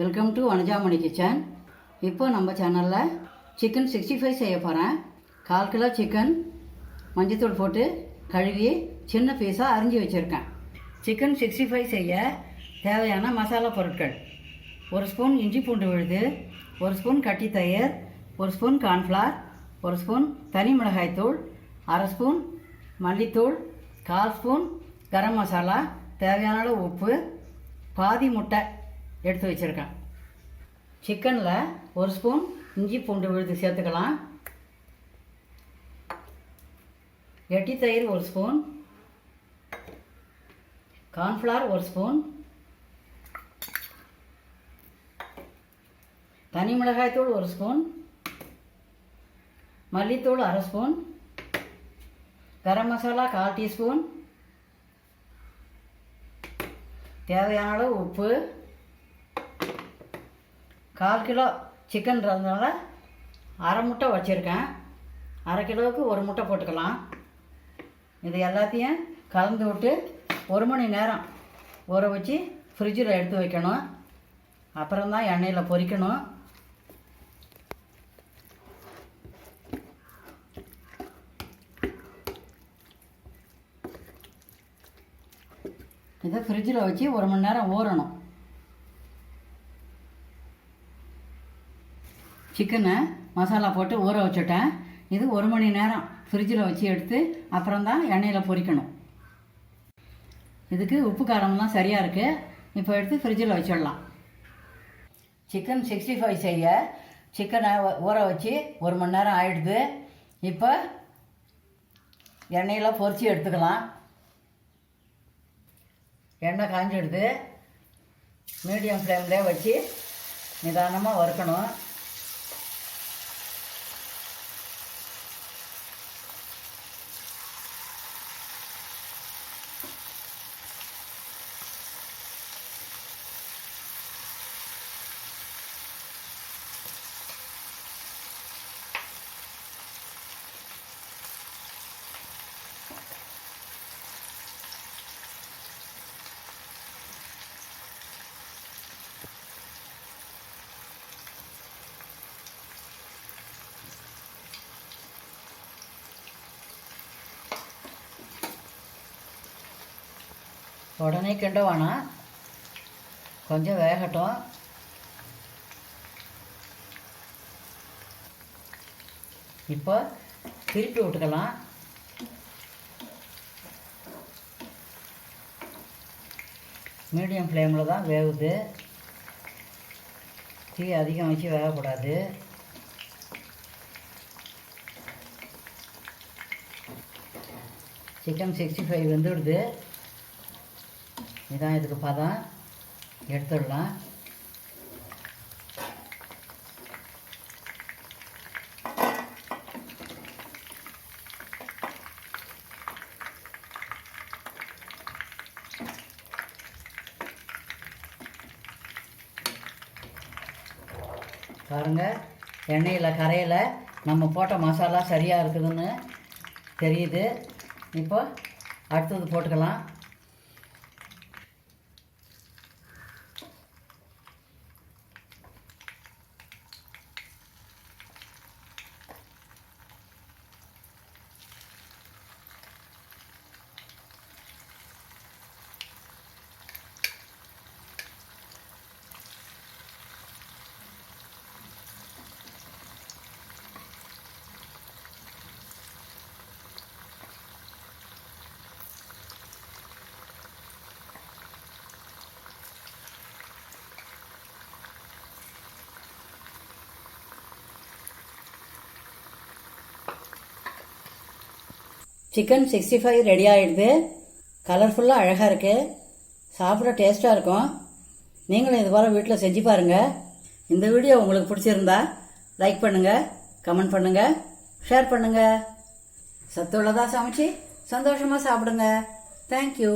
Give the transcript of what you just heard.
Welcome to Vanajamani kitchen இப்போ நம்ம சேனலில் சிக்கன் சிக்ஸ்டி ஃபைவ் செய்ய போகிறேன் கால் கிலோ சிக்கன் மஞ்சத்தூள் போட்டு கழுவி சின்ன பீஸாக அரிஞ்சு வச்சுருக்கேன். சிக்கன் சிக்ஸ்டி ஃபைவ் செய்ய தேவையான மசாலா பொருட்கள். ஒரு ஸ்பூன் இஞ்சி பூண்டு விழுது ஒரு ஸ்பூன் கட்டி தயிர் ஒரு ஸ்பூன் கார்ன்ஃப்ளார் ஒரு ஸ்பூன் தனி மிளகாய்த்தூள் அரை ஸ்பூன் மல்லித்தூள் கால் ஸ்பூன் கரம் மசாலா தேவையான அளவு உப்பு பாதி முட்டை எடுத்து வச்சுருக்கேன். சிக்கனில் ஒரு ஸ்பூன் இஞ்சி பூண்டு விழுது சேர்த்துக்கலாம். எட்டி தயிர் ஒரு ஸ்பூன். கார்ன்ஃப்ளவர் ஒரு ஸ்பூன். தனி மிளகாய்த்தூள் ஒரு ஸ்பூன். மல்லித்தூள் அரை ஸ்பூன். கரம் மசாலா கால் டீஸ்பூன். தேவையான அளவு உப்பு. கால் கிலோ சிக்கன்றதுனால அரை முட்டை வச்சுருக்கேன். அரை கிலோவுக்கு ஒரு முட்டை போட்டுக்கலாம். இது எல்லாத்தையும் கலந்து விட்டு ஒரு மணி நேரம் ஊற வச்சு ஃப்ரிட்ஜில் எடுத்து வைக்கணும். அப்புறம்தான் எண்ணெயில் பொரிக்கணும். இதை ஃப்ரிட்ஜில் வச்சு ஒரு மணி நேரம் ஊறணும். சிக்கனை மசாலா போட்டு ஊற வச்சுட்டேன். இது ஒரு மணி நேரம் ஃப்ரிட்ஜில் வச்சு எடுத்து அப்புறம் தான் எண்ணெயில் பொரிக்கணும். இதுக்கு உப்பு காரம்லாம் சரியாக இருக்குது இப்போ எடுத்து ஃப்ரிட்ஜில் வச்சிடலாம். சிக்கன் சிக்ஸ்டி ஃபைவ் செய்ய சிக்கனை ஊற வச்சு ஒரு மணி நேரம் ஆயிடுது. இப்போ எண்ணெயில் பொரித்து எடுத்துக்கலாம். எண்ணெய் காஞ்சிடுது. மீடியம் ஃப்ளேம்லேயே வச்சு நிதானமாக வறுக்கணும். உடனே கிண்ட வேணாம் கொஞ்சம் வேகட்டும். இப்போ திருப்பி விட்டுக்கலாம். மீடியம் ஃப்ளேமில் தான் வேகுது தீ அதிகம் வச்சு வேகக்கூடாது. சிக்கன் சிக்ஸ்டி ஃபைவ் வெந்துடுது. இதான் இதுக்கு பதம் எடுத்துடலாம். பாருங்க எண்ணெயில் கரையில் நம்ம போட்ட மசாலா சரியாக இருக்குதுன்னு தெரியுது. இப்போ அடுத்தது போட்டுக்கலாம். சிக்கன் சிக்ஸ்டி ஃபைவ் ரெடி ஆகிடுது கலர்ஃபுல்லாக அழகாக இருக்குது சாப்பிட டேஸ்ட்டாக இருக்கும். நீங்களும் இது போல் வீட்டில் செஞ்சு பாருங்கள் இந்த வீடியோ உங்களுக்கு பிடிச்சிருந்தா லைக் பண்ணுங்கள் கமெண்ட் பண்ணுங்கள் ஷேர் பண்ணுங்கள் சத்துள்ளதாக சமைச்சு சந்தோஷமாக சாப்பிடுங்க. தேங்க்யூ